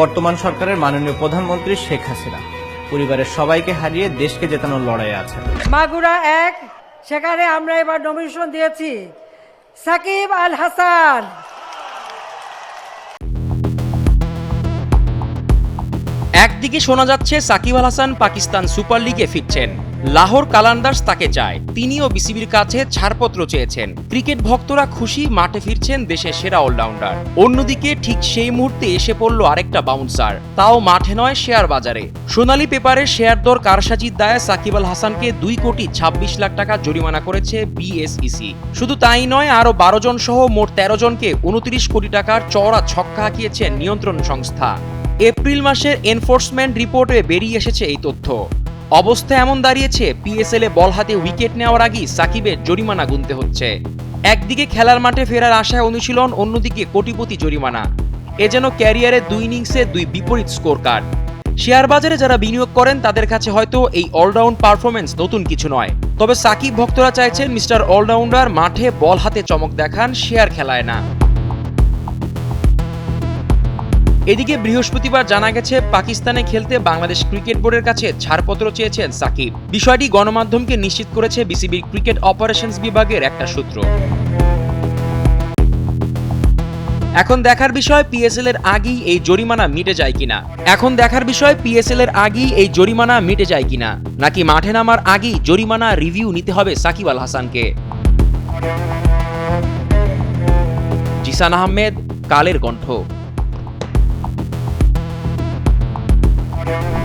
বর্তমান সরকারের মাননীয় প্রধানমন্ত্রী শেখ হাসিনা। পরিবারের সবাইকে হারিয়ে দেশকে জেতানোর লড়াই আছে মাগুরা এক, সেখানে আমরা এবার নমিনেশন দিয়েছি। সাকিব আল হাসান। একদিকে শোনা যাচ্ছে সাকিব আল হাসান পাকিস্তান সুপার লিগে ফিরছেন। লাহোর কালান্দার্স তাকে চায়। তিনিও বিসিবির কাছে ছাড়পত্র চেয়েছেন। ক্রিকেট ভক্তরা খুশি মাঠে ফিরছেন দেশের সেরা অলরাউন্ডার। অন্যদিকে ঠিক সেই মুহূর্তে এসে পড়ল আরেকটা বাউন্সার তাও মাঠে নয় শেয়ার বাজারে। সোনালি পেপারে শেয়ার দর কারসাজির দায়ে সাকিব আল হাসানকে দুই কোটি ছাব্বিশ লাখ টাকা জরিমানা করেছে বিএসইসি শুধু তাই নয়, আরও বারো জন সহ মোট তেরো জনকে উনত্রিশ কোটি টাকার চওড়া ছক্কা হাঁকিয়েছে নিয়ন্ত্রণ সংস্থা। এপ্রিল মাসের এনফোর্সমেন্ট রিপোর্টে বেরিয়ে এসেছে এই তথ্য। অবস্থা এমন দাঁড়িয়েছে পিএসএল এ বল হাতে উইকেট নেওয়ার আগেই সাকিবের জরিমানা গুনতে হচ্ছে। একদিকে খেলার মাঠে ফেরার আশায় অনুশীলন, অন্যদিকে কোটিপতি জরিমানা। এ যেন ক্যারিয়ারে দুই ইনিংসে দুই বিপরীত স্কোর কার্ড শেয়ার বাজারে যারা বিনিয়োগ করেন, তাদের কাছে হয়তো এই অলরাউন্ড পারফরমেন্স নতুন কিছু নয়। তবে সাকিব ভক্তরা চাইছেন মিস্টার অলরাউন্ডার মাঠে বল হাতে চমক দেখান, শেয়ার খেলায় না। এদিকে বৃহস্পতিবার জানা গেছে, পাকিস্তানে খেলতে বাংলাদেশ ক্রিকেট বোর্ডের কাছে ছাড়পত্র চেয়েছেন সাকিব। বিষয়টি গণমাধ্যমকে নিশ্চিত করেছে বিসিবির ক্রিকেট অপারেশনস বিভাগের একটা সূত্র। এখন দেখার বিষয় পিএসএল এর আগেই এই জরিমানা মিটে যায় কিনা? এখন দেখার বিষয় পিএসএল এর আগেই এই জরিমানা মিটে যায় কিনা? নাকি মাঠে নামার আগেই জরিমানা রিভিউ নিতে হবে সাকিব আল হাসানকে? জিসান আহমেদ, কালের কণ্ঠ। Thank you.